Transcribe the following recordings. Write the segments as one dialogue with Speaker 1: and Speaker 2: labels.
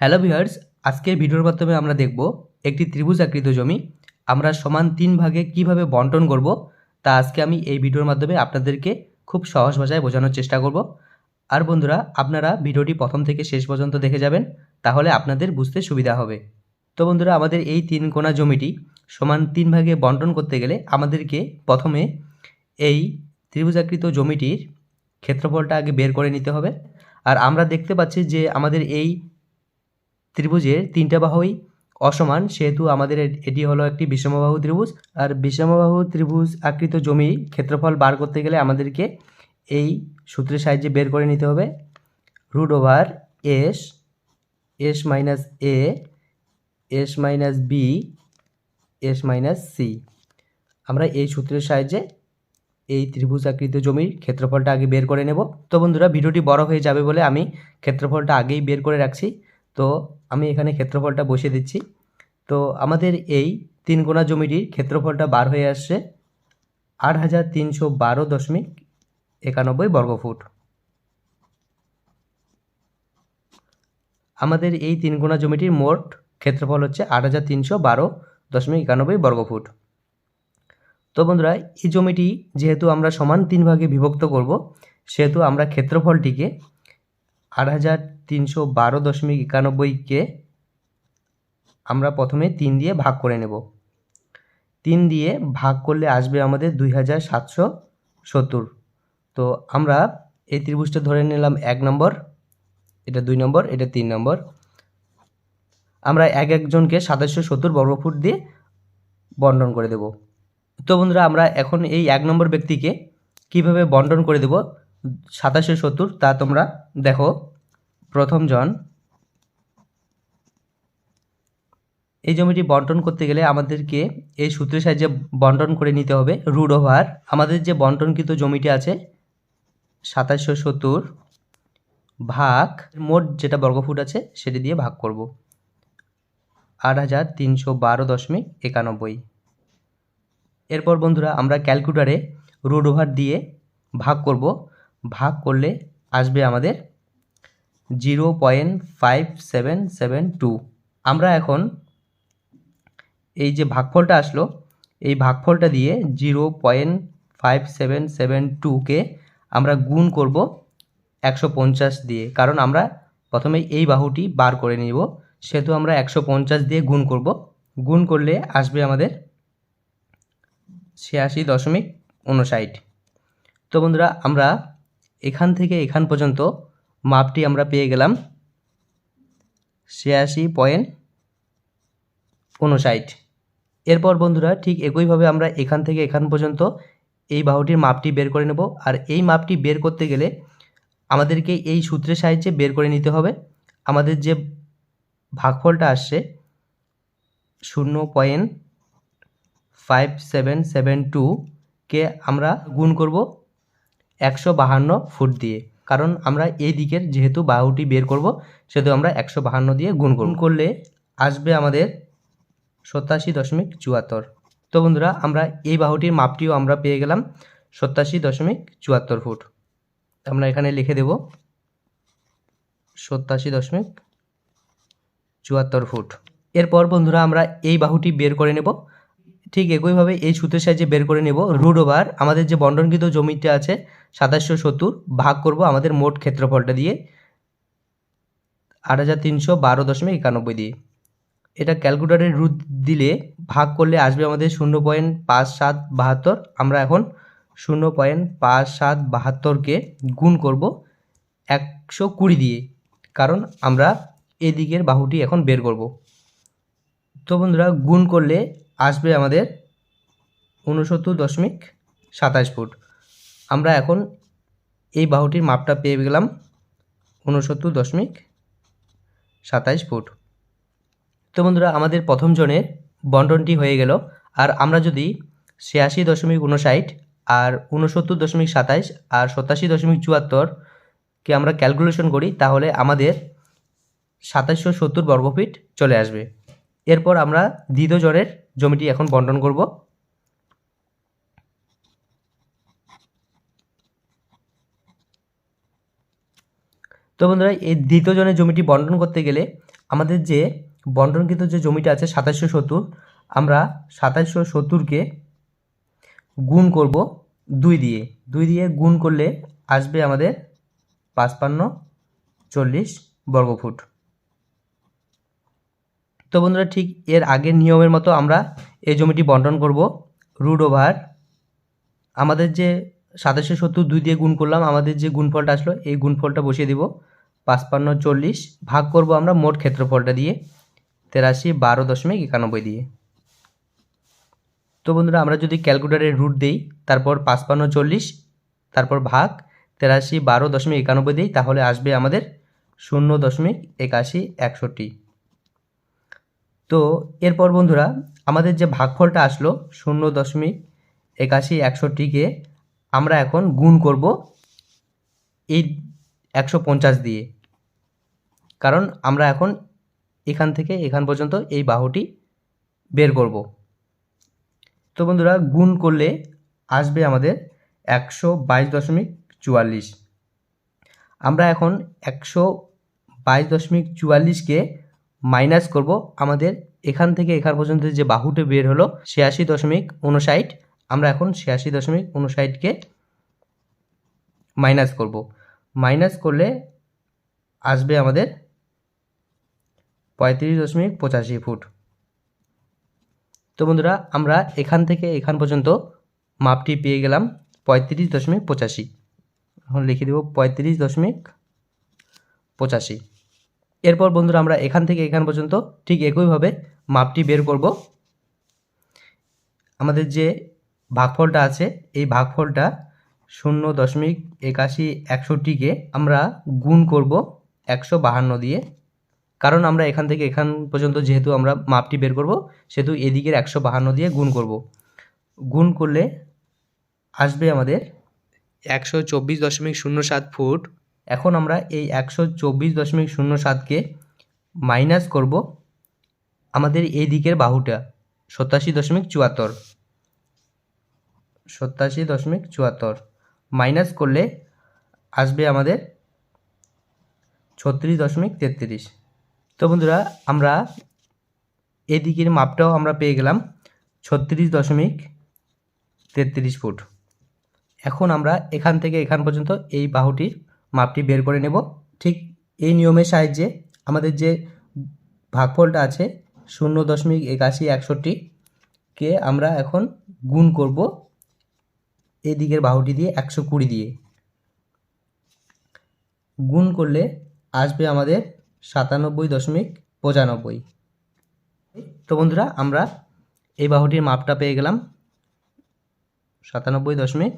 Speaker 1: Hello viewers, আজকের ভিডিওর মাধ্যমে আমরা দেখব একটি ত্রিভুজ আকৃত জমি। আমরা সমান তিন ভাগে কীভাবে বন্টন করব, তা আজকে আমি এই ভিডিওর মাধ্যমে আপনাদেরকে খুব সহজ ভাষায় বোঝানোর চেষ্টা করব। আর বন্ধুরা, আপনারা ভিডিওটি প্রথম থেকে শেষ পর্যন্ত দেখে যাবেন, তাহলে আপনাদের বুঝতে সুবিধা হবে। তো বন্ধুরা, আমাদের এই তিন কোণা জমিটি সমান তিন ভাগে বন্টন করতে গেলে আমাদেরকে প্রথমে এই ত্রিভুজাকৃত জমিটির ক্ষেত্রফলটা আগে বের করে নিতে হবে। আর আমরা দেখতে পাচ্ছি যে আমাদের এই ত্রিভুজের তিনটা বাহুই অসমান, সেহেতু আমাদের এটি হলো একটি বিষমবাহু ত্রিভুজ। আর বিষমবাহু ত্রিভুজ আকৃত জমি ক্ষেত্রফল বার করতে গেলে আমাদেরকে এই সূত্রের সাহায্যে বের করে নিতে হবে। Root over S S minus A, S minus B, S minus C. আমরা এই সূত্রের সাহায্যে এই ত্রিভুজ আকৃত জমির ক্ষেত্রফলটা আগে বের করে নেব। তো বন্ধুরা, ভিডিওটি বড় হয়ে যাবে বলে আমি ক্ষেত্রফলটা আগেই বের করে রাখছি। তো আমি এখানে ক্ষেত্রফলটা বসিয়ে দিচ্ছি। তো আমাদের এই তিন গোনা জমিটির ক্ষেত্রফলটা বার হয়ে আসছে আট হাজার তিনশো বারো দশমিক একানব্বই বর্গফুট। আমাদের এই তিন গোনা জমিটির মোট ক্ষেত্রফল হচ্ছে আট হাজার তিনশো বারো দশমিক একানব্বই বর্গফুট। তো বন্ধুরা, এই জমিটি যেহেতু আমরা সমান তিন ভাগে বিভক্ত করব, সেহেতু আমরা ক্ষেত্রফলটিকে আট হাজার তিনশো বারো দশমিক একানব্বইকে আমরা প্রথমে তিন দিয়ে ভাগ করে নেব। তিন দিয়ে ভাগ করলে আসবে আমাদের দুই হাজার সাতশো সত্তর। তো আমরা এই ত্রিভুজটা ধরে নিলাম এক নম্বর, এটা দুই নম্বর, এটা তিন নম্বর। আমরা এক একজনকে সাতাশশো সত্তর বর্গফুট দিয়ে বন্টন করে দেব। তো বন্ধুরা, আমরা এখন এই এক নম্বর ব্যক্তিকে কীভাবে বন্টন করে দেব সাতাশশো সত্তর, তা তোমরা দেখো। প্রথম জন। এই জমিটি বন্টন করতে গেলে আমাদেরকে এই সূত্রের সাহায্যে বন্টন করে নিতে হবে, রুট ওভার। আমাদের যে বন্টনকৃত জমিটি আছে, সাতাশশো সত্তর ভাগ, মোট যেটা বর্গফুট আছে, সেটি দিয়ে ভাগ করব। আট হাজার তিনশো বারো দশমিক একানব্বই। এরপর বন্ধুরা, আমরা ক্যালকুলেটারে রুট ওভার দিয়ে ভাগ করব। ভাগ করলে আসবে আমাদের zero point five seven seven two. আমরা এখন এই যে ভাগফলটা আসলো, এই ভাগফলটা দিয়ে zero point five seven seven টুকে আমরা গুণ করব একশো পঞ্চাশ দিয়ে। কারণ আমরা প্রথমে এই বাহুটি বার করে নিব, সেহেতু আমরা একশো পঞ্চাশ দিয়ে গুণ করব। গুণ করলে আসবে আমাদের ছিয়াশি দশমিক উনষাট। তো বন্ধুরা, আমরা এখান থেকে এখান পর্যন্ত মাপটি আমরা পেয়ে গেলাম ছিয়াশি পয়েন্ট উনষাট। এরপর বন্ধুরা ঠিক একইভাবে আমরা এখান থেকে এখান পর্যন্ত এই বাহুটির মাপটি বের করে নেব। আর এই মাপটি বের করতে গেলে আমাদেরকে এই সূত্রের সাহায্যে বের করে নিতে হবে। আমাদের যে ভাগফলটা আসছে শূন্য পয়েন্ট ফাইভ সেভেন সেভেন টুকে আমরা গুণ করব। একশো বাহান্ন ফুট দিয়ে। কারণ আমরা এই দিকের যেহেতু বাহুটি বের করব, সেহেতু আমরা একশো বাহান্ন দিয়ে গুণ গুণ করলে আসবে আমাদের সত্তাশি দশমিক চুয়াত্তর। তো বন্ধুরা, আমরা এই বাহুটির মাপটিও আমরা পেয়ে গেলাম সত্তাশি দশমিক চুয়াত্তর ফুট। আমরা এখানে লিখে দেব সত্তাশি দশমিক চুয়াত্তর ফুট। এরপর বন্ধুরা, আমরা এই বাহুটি বের করে নেব ঠিক একইভাবে এই সূত্রের সাহায্যে বের করে নেব রুট ওভার আমাদের যে বন্টনকৃত জমিটা আছে, সাতাশশো সত্তর, ভাগ করব আমাদের মোট ক্ষেত্রফলটা দিয়ে আট হাজার তিনশো বারো দশমিক একানব্বই দিয়ে। এটা ক্যালকুলেটারে রুট দিলে ভাগ করলে আসবে আমাদের শূন্য পয়েন্ট পাঁচ সাত বাহাত্তর। আমরা এখন শূন্য পয়েন্ট পাঁচ সাত বাহাত্তরকে গুণ করব একশো কুড়ি দিয়ে, কারণ আমরা এদিকের বাহুটি এখন বের করব। তো বন্ধুরা, গুণ করলে আসবে আমাদের উনসত্তর দশমিক সাতাশ ফুট। আমরা এখন এই বাহুটির মাপটা পেয়ে গেলাম উনসত্তর দশমিক সাতাশ ফুট। তো বন্ধুরা, আমাদের প্রথম জনের বন্টনটি হয়ে গেল। আর আমরা যদি ছিয়াশি দশমিক উনষাট আর উনসত্তর দশমিক সাতাইশ আর সতাশি দশমিক চুয়াত্তরকে আমরা ক্যালকুলেশন করি, তাহলে আমাদের সাতাশশো সত্তর বর্গফিট চলে আসবে। এরপর আমরা দ্বিতীয় জনের জমিটি এখন বন্টন করব। তো বন্ধুরা, এই দ্বিতীয় জনের জমিটি বন্টন করতে গেলে আমাদের যে বন্টনকৃত যে জমিটা আছে সাতাশশো সত্তর, আমরা সাতাশশো সত্তরকে গুণ করব দুই দিয়ে। দুই দিয়ে গুণ করলে আসবে আমাদের পাঁচপান্ন চল্লিশ বর্গফুট। তো বন্ধুরা ঠিক এর আগের নিয়মের মতো আমরা এই জমিটি বন্টন করব রুট ওভার আমাদের যে সাতাশে সত্তর দুই দিয়ে গুণ করলাম, আমাদের যে গুণফলটা আসলো এই গুণফলটা বসিয়ে দিব, পাঁচপান্ন চল্লিশ, ভাগ করব আমরা মোট ক্ষেত্রফলটা দিয়ে, তেরাশি বারো দশমিক একানব্বই দিয়ে। তো বন্ধুরা আমরা যদি ক্যালকুলেটারের রুট দিই, তারপর পাঁচপান্ন চল্লিশ, তারপর ভাগ তেরাশি বারো দশমিক একানব্বই দিই, তাহলে আসবে আমাদের শূন্য দশমিক একাশি একষট্টি। তো এরপর বন্ধুরা, আমাদের যে ভাগফলটা আসলো শূন্য দশমিক একাশি একষট্টিকে আমরা এখন গুণ করব এই একশো পঞ্চাশ দিয়ে। কারণ আমরা এখন এখান থেকে এখান পর্যন্ত এই বাহুটি বের করব। তো বন্ধুরা, গুণ করলে আসবে আমাদের একশো বাইশ দশমিক চুয়াল্লিশ। আমরা এখন একশো বাইশ দশমিক চুয়াল্লিশকে মাইনাস করব আমাদের এখান থেকে এখান পর্যন্ত যে বাহুটি বের হলো ছিয়াশি দশমিক উনষাট, আমরা এখন ছিয়াশি দশমিক উনষাটকে মাইনাস করব। মাইনাস করলে আসবে আমাদের পঁয়ত্রিশ দশমিক পঁচাশি ফুট। তো বন্ধুরা, আমরা এখান থেকে এখান পর্যন্ত মাপটি পেয়ে গেলাম পঁয়ত্রিশ দশমিক পঁচাশি। এখন লিখে দেব পঁয়ত্রিশ দশমিক পঁচাশি। এরপর বন্ধুরা আমরা এখান থেকে এখান পর্যন্ত ঠিক একইভাবে মাপটি বের করব। আমাদের যে ভাগফলটা আছে, এই ভাগফলটা শূন্য দশমিক একাশি একষট্টিকে আমরা গুণ করব একশো বাহান্ন দিয়ে। কারণ আমরা এখান থেকে এখান পর্যন্ত যেহেতু আমরা মাপটি বের করব, সেহেতু এদিকের একশো বাহান্ন দিয়ে গুণ করব। গুণ করলে আসবে আমাদের একশো চব্বিশ দশমিক শূন্য সাত ফুট এখন আমরা এই একশো চব্বিশ দশমিক শূন্য সাতকে মাইনাস করব আমাদের এই দিকের বাহুটা সত্তাশি দশমিক চুয়াত্তর। সত্তাশি দশমিক চুয়াত্তর। মাইনাস করলে আসবে আমাদের ছত্রিশ দশমিক তেত্রিশ। তো বন্ধুরা, আমরা এদিকের মাপটাও আমরা পেয়ে গেলাম ছত্রিশ দশমিক তেত্রিশ ফুট। এখন আমরা এখান থেকে এখান পর্যন্ত এই বাহুটির মাপটি বের করে নেব। ঠিক এই নিয়মের সাহায্যে আমাদের যে ভাগফলটা আছে শূন্য দশমিক একাশি একষট্টিকে আমরা এখন গুণ করব এই দিকের বাহুটি দিয়ে একশো কুড়ি দিয়ে। গুণ করলে আসবে আমাদের সাতানব্বই দশমিক পঁচানব্বই। তো বন্ধুরা, আমরা এই বাহুটির মাপটা পেয়ে গেলাম সাতানব্বই দশমিক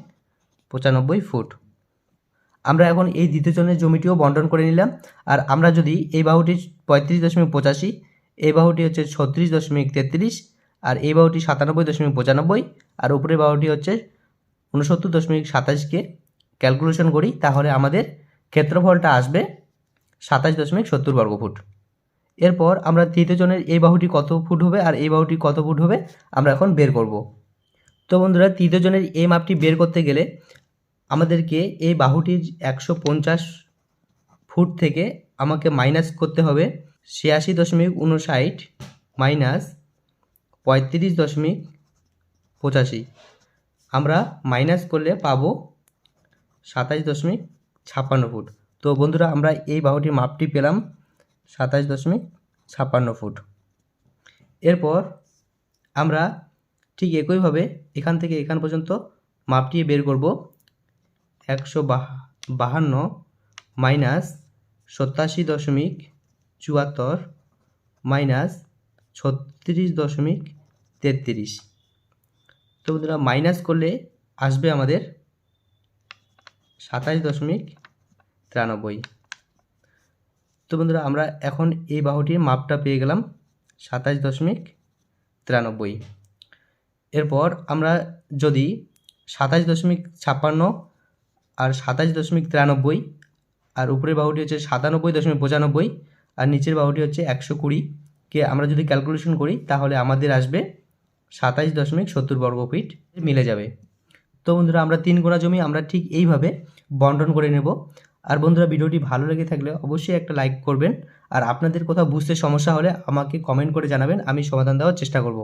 Speaker 1: পঁচানব্বই ফুট। আমরা এখন এই দ্বিতীয় জনের জমিটিও বন্টন করে নিলাম। আর আমরা যদি এই বাহুটি পঁয়ত্রিশ দশমিক পঁচাশি, এই বাহুটি হচ্ছে ছত্রিশ দশমিক তেত্রিশ, আর এই বাহুটি সাতানব্বই দশমিক পঁচানব্বই, আর উপরের বাহুটি হচ্ছে উনসত্তর দশমিক সাতাশকে ক্যালকুলেশন করি, তাহলে আমাদের ক্ষেত্রফলটা আসবে সাতাশ দশমিক সত্তর বর্গফুট। এরপর আমরা তৃতীয় জনের এই বাহুটি কত ফুট হবে আর এই বাহুটি কত ফুট হবে আমরা এখন বের করব। তো বন্ধুরা, তৃতীয় জনের এই মাপটি বের করতে গেলে আমাদেরকে এই বাহুটির একশো পঞ্চাশ ফুট থেকে আমাকে মাইনাস করতে হবে ছিয়াশি দশমিক উনষাট মাইনাস পঁয়ত্রিশ দশমিক পঁচাশি। আমরা মাইনাস করলে পাবো সাতাশ দশমিক ছাপ্পান্ন ফুট। তো বন্ধুরা, আমরা এই বাহুটির মাপটি পেলাম সাতাশ দশমিক ছাপ্পান্ন ফুট। এরপর আমরা ঠিক একইভাবে এখান থেকে এখান পর্যন্ত মাপটি বের করব। একশো বাহান্ন মাইনাস সত্তাশি দশমিক চুয়াত্তর মাইনাস ছত্রিশ দশমিক তেত্রিশ। তো বন্ধুরা, মাইনাস করলে আসবে আমাদের সাতাশ দশমিক তিরানব্বই। তো বন্ধুরা, আমরা এখন এই বাহুটির মাপটা পেয়ে গেলাম সাতাশ দশমিক তিরানব্বই। এরপর আমরা যদি সাতাশ দশমিক ছাপ্পান্ন আর সাতাশ দশমিক তিরানব্বই, আর উপরের বাহুটি হচ্ছে সাতানব্বই দশমিক পঁচানব্বই, আর নিচের বাহুটি হচ্ছে একশো কুড়িকে আমরা যদি ক্যালকুলেশন করি, তাহলে আমাদের আসবে সাতাশ দশমিক সত্তর বর্গ ফিট মিলে যাবে। তো বন্ধুরা, আমরা তিন গোড়া জমি, আমরা ঠিক এইভাবে বন্টন করে নেব। আর বন্ধুরা, ভিডিওটি ভালো লেগে থাকলে অবশ্যই একটা লাইক করবেন। আর আপনাদের কোথাও বুঝতে সমস্যা হলে আমাকে কমেন্ট করে জানাবেন, আমি সমাধান দেওয়ার চেষ্টা করব।